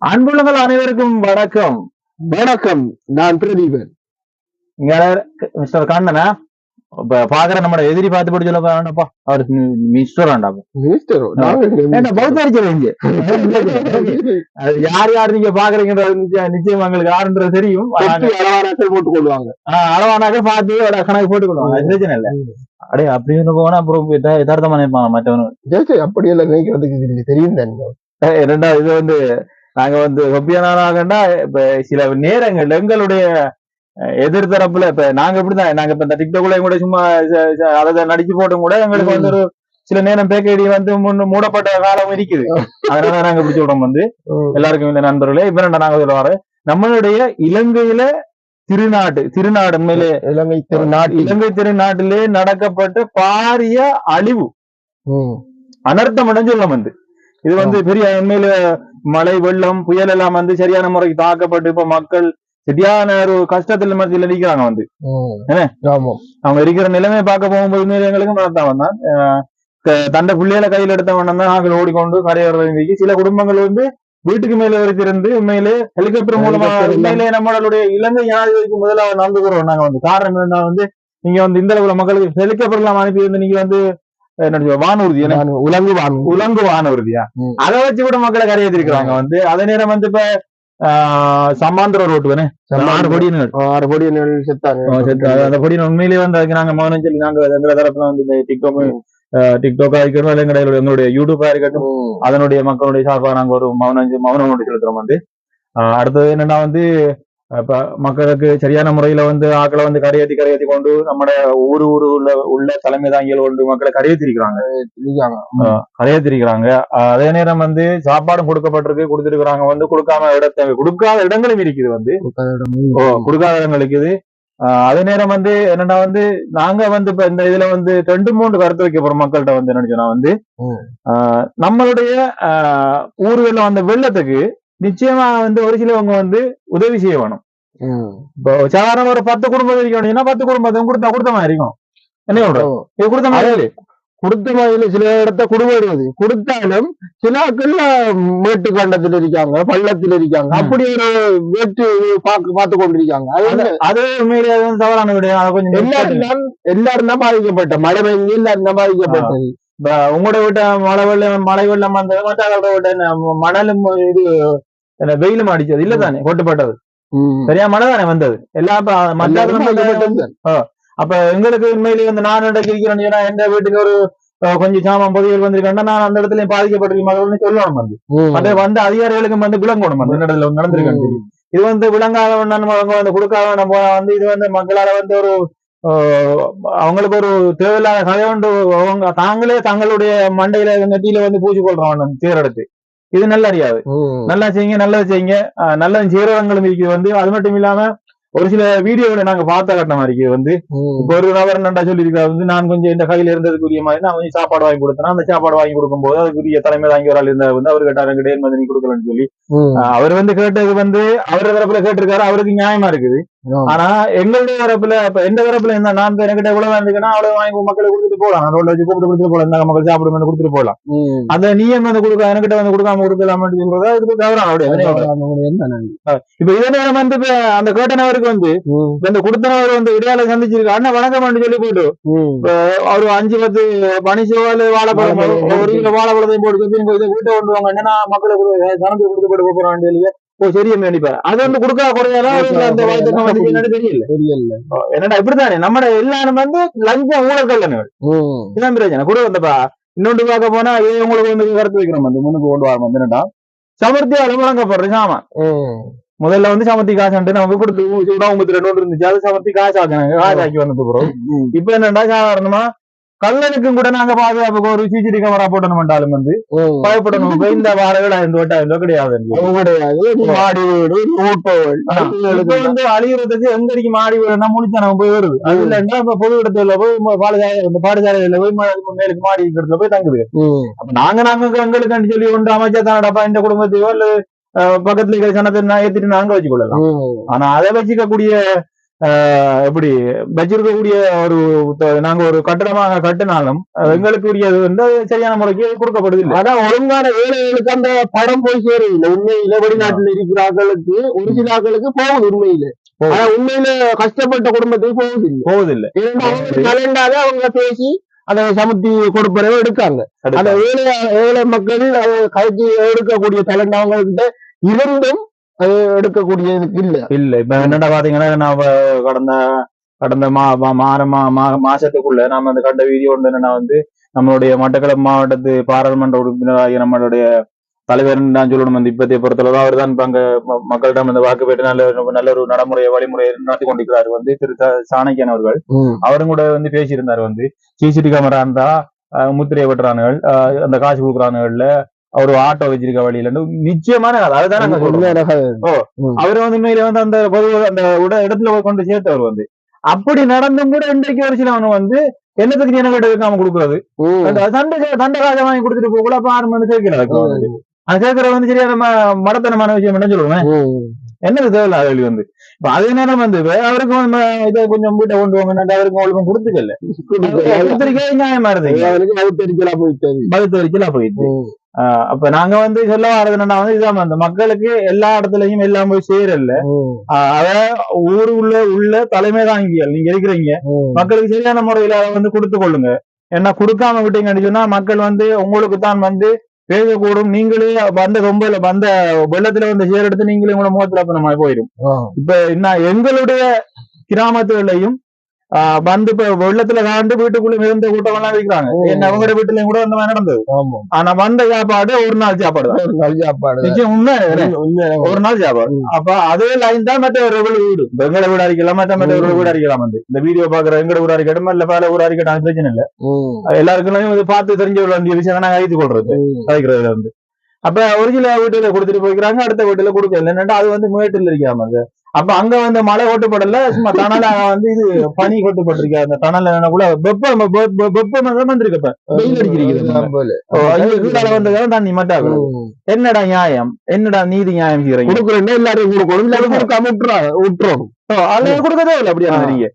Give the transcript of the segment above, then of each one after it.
அன்புள்ளங்கள் அனைவருக்கும் வணக்கம். வணக்கம் நான் பிரதீபன். இங்க மிஸ்டர் கண்ணனா. பாக்குற நம்ம எதிரி பார்த்து படி சொல்ல அவர் மிஸ்டர்? வேண்டாம் மினிஸ்டர் என்ன பௌத்த அடிச்சிருவீங்க அது யார் யார் நீங்க பாக்குறீங்கன்றது நிச்சயம் உங்களுக்கு யாருன்றது தெரியும். அளவானாக்கள் போட்டுக் கொள்வாங்க ஆஹ் அளவானாக்க பார்த்து கணக்கு போட்டுக்கணும் அது பிரச்சனை இல்ல. அடே அப்படின்னு போனா அப்புறம் யதா- யதார்த்தமா நினைப்பாங்க மற்றவனு அப்படி எல்லாம் நினைக்கிறதுக்கு தெரியும் தானே ரெண்டாவது இது வந்து நாங்க வந்து ஒப்பியானாகண்டா இப்ப சில நேரங்கள் எங்களுடைய எதிர்த்தரப்புல இப்ப நாங்க இப்படிதான் நாங்க இப்ப இந்த டிக்டாக்ல கூட சும்மா அதை நடிச்சு போட்டும் கூட எங்களுக்கு வந்து ஒரு சில நேரம் பேக்கடி வந்து முன்னு மூடப்பட்ட காலம் இருக்குது. அதனால நாங்க பிடிச்ச விடம் வந்து. எல்லாருக்கும் இந்த நண்பர்களே இப்ப என்ன நாங்க சொல்ல வர நம்மளுடைய இலங்கையில திருநாட்டு திருநாடு உண்மையிலே இலங்கை திருநாட்டில். இலங்கை திருநாட்டிலே நடக்கப்பட்ட பாரிய அழிவு. அனர்த்தம் சொல்லம் வந்து. இது வந்து பெரிய உண்மையில மழை வெள்ளம் புயல் எல்லாம் வந்து சரியான முறைக்கு தாக்கப்பட்டு இப்ப மக்கள் சரியான ஒரு கஷ்டத்துல மத்தியில நிக்கிறாங்க வந்து. என்ன? அவங்க இருக்கிற நிலைமையை பார்க்க போகும்போது எங்களுக்கு மனத்தான் தான் தண்டை பிள்ளையில கையில எடுத்தவன தான் நாங்கள் ஓடிக்கொண்டு கரையோரம் சில குடும்பங்கள் வந்து வீட்டுக்கு மேல வரைத்திருந்து உண்மையிலே ஹெலிகாப்டர் மூலமா. உண்மையிலே நம்மளுடைய இலங்கை ஜனாதிபதிக்கு முதல்ல நம்புகிறோம் நாங்க வந்து காரணம் என்னன்னா வந்து நீங்க வந்து இந்த அளவுல மக்களுக்கு ஹெலிகாப்டர் எல்லாம் அனுப்பி வந்து நீங்க வந்து என்ன சொல்றது, வானூர்தி உலங்கு உலங்கு வானூர்தியா. அதை வச்சு கூட மக்களை கரையேற்றிருக்கிறாங்க வந்து அதே நேரம் வந்து இப்ப ஆஹ், சமாந்திர ரோட்டு தானே? ஆறு செத்தாங்க. அது அந்த கொடி உண்மையிலேயே வந்து அதுக்கு நாங்க மௌனம் சொல்லி நாங்க எங்க தரப்புல வந்து இந்த டிக்டாக் டிக்டாக்கா இருக்கட்டும் இல்லை எங்களுடைய எங்களுடைய யூடியூபா இருக்கட்டும். அதனுடைய மக்களுடைய சார்பாக நாங்க ஒரு மௌனம் மௌனம் ஒன்று செலுத்துறோம் வந்து. அடுத்தது என்னன்னா வந்து இப்ப மக்களுக்கு சரியான முறையில வந்து ஆக்களை வந்து கரையேற்றி கரையேற்றி கொண்டு நம்மட ஊரு ஊரு உள்ள உள்ள தலைமை தாங்கிகள் கொண்டு மக்களை கரையேற்றிருக்கிறாங்க. கரையேற்றிருக்கிறாங்க அதே நேரம் வந்து சாப்பாடும் கொடுக்கப்பட்டிருக்கு கொடுத்துருக்காங்க வந்து கொடுக்காம இடத்த கொடுக்காத இடங்களும் இருக்குது வந்து. கொடுக்காத இடங்களுக்கு இது ஆஹ் அதே நேரம் வந்து என்னன்னா வந்து நாங்க வந்து இப்ப இந்த இதுல வந்து ரெண்டு மூன்று கருத்து வைக்க போறோம் மக்கள்கிட்ட வந்து என்ன சொன்னா வந்து. நம்மளுடைய ஊர்களில் வந்த வெள்ளத்துக்கு நிச்சயமா வந்து ஒரு சிலவங்க வந்து உதவி செய்ய வேணும். இப்போ சாதாரண ஒரு பத்து குடும்பம் இருக்கணும்னா பத்து குடும்பத்தையும் கொடுத்தா கொடுத்த மாதிரி இருக்கும். என்ன சொல்றோம் இது கொடுத்த மாதிரி கொடுத்த மாதிரில சில இடத்த குடும்பம் கொடுத்தாலும் சில மேட்டு கண்டத்தில் இருக்காங்க பள்ளத்தில் இருக்காங்க. அப்படி ஒரு வேட்டு பார்க்க பார்த்து கொண்டிருக்காங்க. அது அது வந்து தவறான விட அதை கொஞ்சம் எல்லாரும் தான் எல்லாரும் தான் பாதிக்கப்பட்ட மழை பெய்ஞ்சு எல்லாரும் தான் பாதிக்கப்பட்டது உங்களோட விட்ட மழை வெள்ளம் மழை வெள்ளம் வந்தது விட்ட என்ன மணலும் இது வெயிலும் அடிச்சது. இல்ல தானே? கொட்டுப்பட்டது. சரியா? மழை தானே வந்தது. எல்லா. அப்ப எங்களுக்கு உண்மையிலேயே வந்து நான் இருக்கிறேன் எந்த வீட்டுக்கு ஒரு கொஞ்சம் சாமான் பொதிகள் வந்திருக்கேன்னா நான் அந்த இடத்துல பாதிக்கப்பட்டிருக்க மக்கள்னு சொல்லணும் வந்து. அது வந்து அதிகாரிகளுக்கும் வந்து விளங்கணும் இந்த இடத்துல நடந்திருக்கேன். இது வந்து விளங்காத அவங்க வந்து கொடுக்காத போனா வந்து இது வந்து மக்களால வந்து ஒரு அவங்களுக்கு ஒரு தேவையில்லாத கதை உண்டு. அவங்க தாங்களே தங்களுடைய மண்டையில நெட்டியில வந்து பூச்சி கொள்றோம் சீரெடுத்து இது நல்ல அறியாது ம். நல்லா செய்யுங்க நல்லது செய்யுங்க. ஆஹ், நல்லது செய்யறவங்களும் இருக்குது வந்து அது மட்டும் இல்லாம ஒரு சில வீடியோவில் நாங்க பார்த்த கட்டணம் இருக்குது வந்து ஒரு நபர் நண்டா சொல்லியிருக்காரு வந்து நான் கொஞ்சம் இந்த கையில இருந்ததுக்குரிய மாதிரி நான் கொஞ்சம் சாப்பாடு வாங்கி கொடுத்தேன். அந்த சாப்பாடு வாங்கி கொடுக்கும்போது அதுக்குரிய தலைமை தாங்கி ஒரு ஆள் இருந்தார். வந்து அவர் கேட்டார் ஏன் வந்து நீ கொடுக்கலன்னு சொல்லி. அவர் வந்து கேட்டது வந்து அவர் தரப்புல கேட்டிருக்காரு. அவருக்கு நியாயமா இருக்குது. ஆனா எங்களுடைய தரப்புல இப்ப எந்த தரப்புல இருந்தா நான் என்கிட்ட எவ்வளவு இருந்துச்சுன்னா அவ்வளவு வாங்கி மக்களுக்கு கொடுத்துட்டு நான் ரோட்ல வச்சு கூப்பிட்டு கொடுத்துட்டு போலாம். இந்த மக்கள் சாப்பிடுமே கொடுத்துட்டு போலாம். ம். அந்த நீயம் வந்து கொடுக்க என்கிட்ட வந்து கொடுக்காம கொடுக்கலாம்னு சொல்றதா இதுக்கு தவறான என்ன? இப்ப இதே நேரம் வந்து இப்ப அந்த கேட்டனவருக்கு வந்து இந்த கொடுத்தனவர் வந்து இடையால சந்திச்சிருக்கு அண்ணன் வணக்கம் சொல்லி போயிட்டு. ஒரு அஞ்சு பத்து பனி செவ்வாழை வாழைப்பழம் ஒரு கிலோ வாழைப்பழத்தையும் போட்டு இதை வீட்டை கொண்டு வாங்க. என்னன்னா மக்களுக்கு சனத்து கொடுத்து போட்டு போறான்னு சொல்லி ஓ சரி நினைப்பாரு? அது வந்து கொடுக்கா அந்த தெரியல. தெரியல. என்னடா இப்படித்தானே? நம்ம எல்லாரும் வந்து லஞ்சம் ஊழல்கள் ம். இதான் பிரச்சனை கூட வந்தப்பா இன்னொன்று பார்க்க போனா இது உங்களுக்கு வந்து கருத்து வைக்கிறோம் வந்து முன்னுக்கு வரோம் வந்து என்னடா? சமர்த்தியால வழங்கப்படுற சாமான். ம். முதல்ல வந்து சமர்த்தி காசுன்ட்டு நமக்கு கொடுத்து உடம்பு ரெண்டு ஒன்று இருந்துச்சு. அது சமர்த்தி காசு ஆக்கினாங்க காசு ஆக்கி வந்தது பிறகு ம். இப்ப என்னடா சாதாரணமா கல்லனுக்கும் கூட நாங்க பாதுகாப்புக்கு ஒரு சிசிடி கேமரா போட்டணும்ட்டாலும் வந்து. பயப்படணும் இந்த வாரங்கள் ஐந்து வட்டம் ஐந்து கிடையாது மாடி வீடு, வந்து அழிகிறதுக்கு எங்க அடிக்கு மாடி வீடுனா முடிச்சா நம்ம போய் வருது அது இல்லைன்னா இப்ப பொது இடத்துல போய் பாடசாலை இந்த பாடசாலையில போய் மேலுக்கு மாடி இடத்துல போய் தங்குது. அப்ப நாங்க நாங்க எங்களுக்கு சொல்லி ஒன்று அமைச்சா தானடப்பா இந்த குடும்பத்தையோ இல்ல பக்கத்துல இருக்கிற சனத்தை ஏத்திட்டு நாங்க வச்சுக்கொள்ளலாம். ஆனா அதை வச்சுக்க கூடிய எப்படி வச்சிருக்கக்கூடிய ஒரு நாங்க ஒரு கட்டடமாக கட்டினாலும் எங்களுக்கு உரியது வந்து சரியான முறைக்கு கொடுக்கப்படுது ஆனா ஒழுங்கான ஏழைகளுக்கு அந்த படம் போய் சேருதில்லை. உண்மையில வெளிநாட்டுல இருக்கிற ஆட்களுக்கு ஒரு சில ஆட்களுக்கு போகுது. உண்மையில. ஆனா உண்மையில கஷ்டப்பட்ட குடும்பத்துக்கு போகுது போவதில்லை கலண்டாத அவங்க பேசி அதை சமத்தி கொடுப்பறவை எடுக்காங்க. அந்த ஏழை ஏழை மக்கள் அதை கழிச்சு எடுக்கக்கூடிய கிட்ட இருந்தும் அது எடுக்கக்கூடியதுக்கு இல்ல. இல்ல. இப்ப என்னடா பாத்தீங்கன்னா நான் கடந்த கடந்த மா மாற மா மாசத்துக்குள்ள நாம அந்த கண்ட வீடியோ ஒன்று என்னன்னா வந்து நம்மளுடைய மட்டக்களப்பு மாவட்டத்து பாராளுமன்ற உறுப்பினராகிய நம்மளுடைய தலைவர் நான் சொல்லணும். வந்து இப்பத்திய பொறுத்தளவு அவர் தான் இப்ப அங்க மக்களிடம் அந்த வாக்கு பெற்று நல்ல ஒரு- நல்ல ஒரு நடைமுறையை வழிமுறையை நடத்தி கொண்டிருக்கிறார். வந்து திரு சாணக்கியன் அவர்கள். அவரும் கூட வந்து பேசியிருந்தார் வந்து. சிசிடி கேமரா இருந்தா அஹ், முத்திரையை வெட்டுறானுகள். அந்த காசு கொடுக்குறானுகள்ல. அவர் ஆட்டோ வச்சிருக்க வழியில. நிச்சயமான. அதுதான். அவர் வந்து உண்மையில வந்து அந்த பொது அந்த இடத்துல போய் கொண்டு சேர்த்தவர் வந்து. அப்படி நடந்தும் கூட இன்றைக்கு ஒரு சிலவன் வந்து என்னத்துக்கு நீ எனக்கு வைக்காம கொடுக்குறது. சண்டை சண்டை காசை வாங்கி கொடுத்துட்டு போக கூட அப்ப ஆறு மணி கேட்கல அது கேட்கற வந்து சரியா நம்ம மடத்தனமான விஷயம் என்ன சொல்லுவேன். என்னது தேவையில்ல கேள்வி வந்து? இப்ப அதே நேரம் வந்து அவருக்கும் இதை கொஞ்சம் வீட்டை கொண்டு வாங்க அவருக்கும் ஒழுங்கும் கொடுத்துக்கல. கொடுத்துருக்கே நியாயமா அது போயிட்டது பகுத்து வரைக்கும் போயிட்டு ம். ஆஹ் அப்ப நாங்க வந்து சொல்ல வர்றது என்னன்னா வந்து இதான் அந்த மக்களுக்கு எல்லா இடத்துலயும் எல்லாம் போய் சேரல. அத ஊருக்குள்ள உள்ள தலைமை தாங்கியல் நீங்க இருக்கிறீங்க. மக்களுக்கு சரியான முறையில அதை வந்து கொடுத்து கொள்ளுங்க. ஏன்னா கொடுக்காம விட்டீங்கன்னு சொன்னா மக்கள் வந்து உங்களுக்கு தான் வந்து பேசக்கூடும். நீங்களே வந்த ரொம்ப வந்த வெள்ளத்துல வந்து சேர் எடுத்து நீங்களே உங்களோட முகத்துல அப்ப நம்ம போயிடும். இப்ப என்ன எங்களுடைய கிராமத்துகளையும் ஆஹ் வந்து இப்ப வெள்ளத்துல காண்டு வீட்டுக்குள்ள இருந்த கூட்டம் எல்லாம் வைக்கிறாங்க ம். என்ன அவங்களோட வீட்டுலயும் கூட மாதிரி நடந்தது. ஆனா வந்த சாப்பாடு ஒரு நாள் சாப்பாடு தான் ஒரு நல்ல சாப்பாடு உண்மை ஒரு நாள் சாப்பாடு. அப்ப அதே லைன் தான் மற்ற ஒரு வீடு எங்கட வீடு அடிக்கலாம் மற்ற மற்ற ஒரு. வீடு அடிக்கலாம் வந்து இந்த வீடியோ பாக்குற எங்கட வீடு அடிக்கட்டும் இல்ல வேற ஊர் அடிக்கட்டும் பிரச்சனை இல்ல எல்லாருக்கும் இது பார்த்து தெரிஞ்ச ஒரு வேண்டிய விஷயம் நாங்க ஐத்து கொள்றது. கதைக்கிறதுல வந்து அப்ப ஒரு சில வீட்டுல கொடுத்துட்டு போய்க்கிறாங்க அடுத்த வீட்டுல கொடுக்கல என்னன்னா அது வந்து மேட்டில் இருக்காம. அப்ப அங்க வந்து மழை கொட்டுப்படல சும்மா தணல வந்து இது பனி கொட்டுப்பட்டிருக்க. அந்த தணல கூட வெப்பம் வெப்பம் இப்ப வெயில் அடிச்சிருக்கிறது வந்ததால தண்ணி மட்டும். என்னடா நியாயம்? என்னடா நீதி நியாயம் செய்யறீங்க கொடுக்குறேன்னா எல்லாரும் கொடுக்கணும் எல்லாரும் கொடுக்காம விட்டுறா- விட்டுறோம் ஓ, அது கொடுக்கதே இல்ல அப்படியா. நீங்க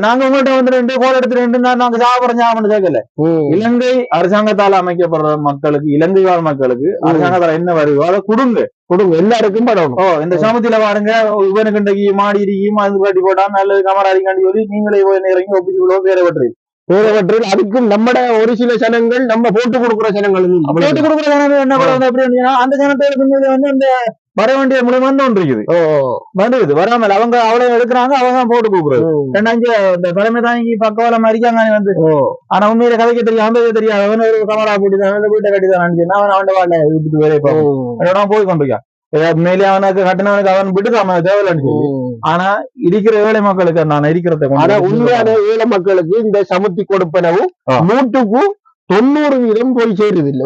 நாங்க உங்கள்ட்ட வந்து ரெண்டு கோல் எடுத்து ரெண்டு நாங்க சாப்பிடுறோம் சாப்பிட கேட்கல. இலங்கை அரசாங்கத்தால் அமைக்கப்படுற மக்களுக்கு இலங்கை வாழ் மக்களுக்கு அரசாங்கத்தால என்ன வருதோ அதை கொடுங்க. கொடுங்க. எல்லாருக்கும் படணும். ஓ இந்த சமத்துல பாருங்க இவனுக்கு இன்றைக்கு மாடி இருக்கு அது பாட்டி போட்டா நல்லது கமராதிக்காண்டி சொல்லி நீங்களே போய் இறங்கி ஒப்பிச்சுக்குள்ளோ பேரை வெட்டுறீங்க வேறவற்றில் அதுக்கும் நம்மட ஒரு சில ஜனங்கள் நம்ம போட்டு கொடுக்குற ஜனங்கள் போட்டு கொடுக்குற ஜனங்கள் என்ன அந்த உண்மையிலே வந்து இந்த வர வேண்டிய மூலியம் வந்து ஒன்று இருக்குது ஓ. வந்துருது. வராமல் அவங்க அவ்வளவு எடுக்கிறாங்க அவங்க போட்டு ம். ரெண்டாஞ்சு இந்த தலைமை தாங்கி பக்கவால மறிக்காங்க வந்து. ஆனா உண்மையில கதைக்க தெரியும் அந்த தெரியாது. அவன் ஒரு கமரா போட்டு தான் வீட்டை கட்டி தான் சொன்னா அவன் அவன் வாழ விட்டுட்டு வேலையை பார்ப்பான். ம். அவனோட போய் கொண்டிருக்கான். உண்மையிலே அவனுக்கு கட்டினவனுக்கு அவன் விட்டுக்காம தேவையில்லைன்னு சொல்லி ம். ஆனா இருக்கிற ஏழை மக்களுக்கு நான் இருக்கிறத ஆனா உண்மையான ஏழை மக்களுக்கு இந்த சமுத்தி கொடுப்பனவும். நூற்றுக்கும் தொண்ணூறு வீதம் போய் சேருது இல்ல.